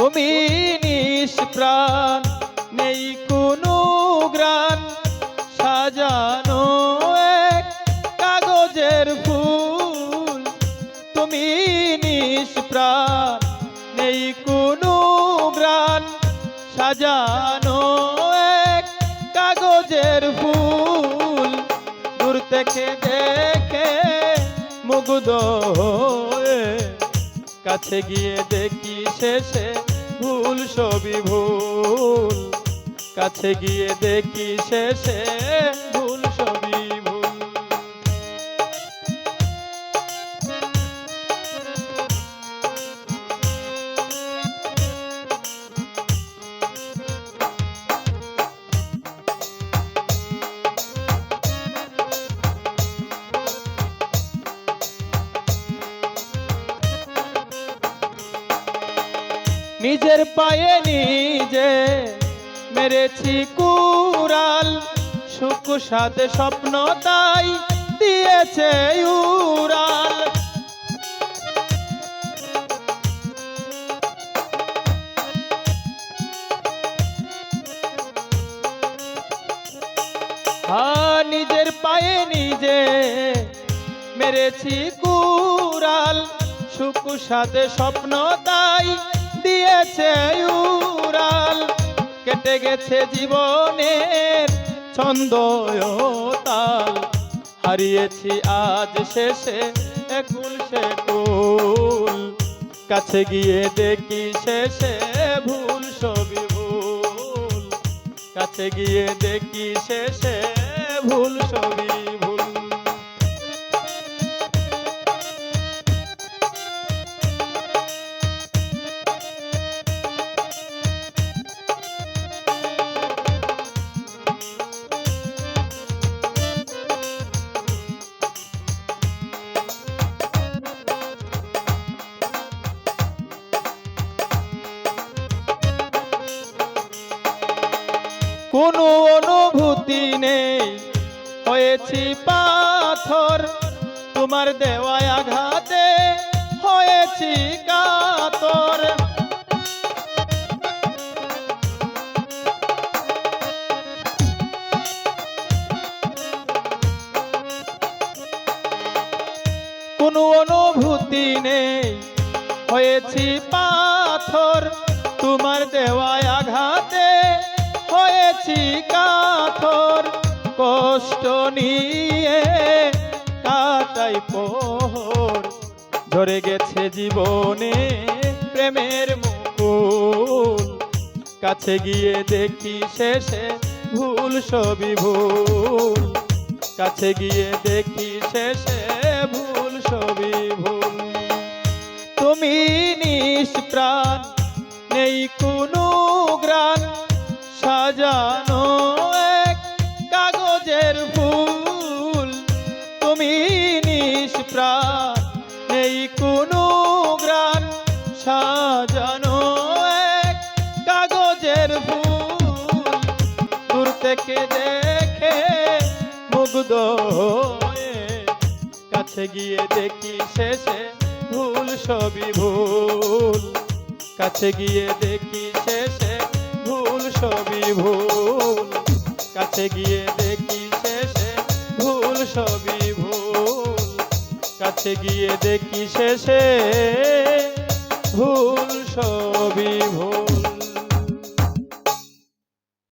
তুমি নিষ্প্রাণ, নেই কোনো গ্রাণ। সাজানো এক কাগজের ফুল। তুমি নিষ্প্রাণ, নেই কোনো গ্রাণ। সাজানো এক কাগজের ফুল। দূর থেকে দেখে মুগ্ধ কাছে গিয়ে দেখি শেষে ভুল সবই ভুল। কাছে গিয়ে দেখি শেষে নিজের পায়ে নিজে মেরেছি কুরাল সুখ সাথে স্বপ্ন তাই দিয়েছে উড়াল। হ্যাঁ নিজের পায়ে নিজে মেরেছি কুরাল সুখ সাথে স্বপ্ন তাই দিয়েছে উড়াল, কেটে গেছে জীবনের ছন্দ তাল। হারিয়েছি আজ শেষে একুল সে কুল। কাছে গিয়ে দেখি শেষে ভুল, সবই ভুল। কাছে গিয়ে দেখি শেষে ভুল, সবই ভুল। কোনো অনুভূতি নেই। হয়েছি পাথর, তোমার দেওয়ায় আঘাতে হয়েছি কাতর। কোনো অনুভূতি নেই। হয়েছি পাথর, তোমার দেওয়ায় আঘাতে হয়েছি কাথর কষ্ট নিয়ে কাটাই পোহর। ঝরে গেছে জীবনে প্রেমের মুকুল। কাছে গিয়ে দেখি শেষে ভুল সবই ভুল। কাছে গিয়ে দেখি শেষে সাজানো এক কাগজের ফুল। তুমি নিষ্প্রাণ, নেই কোনো গ্রান সাজানো এক কাগজের ফুল। দূর থেকে দেখে মুগ্ধ কাছে গিয়ে দেখি শেষে ভুল সবই ভুল। কাছে গিয়ে দেখি শেষে ভুল ভুল কাছে গিয়ে দেখি শেষে ভুল সবই ভুল। কাছে গিয়ে দেখি শেষে ভুল সবই ভুল।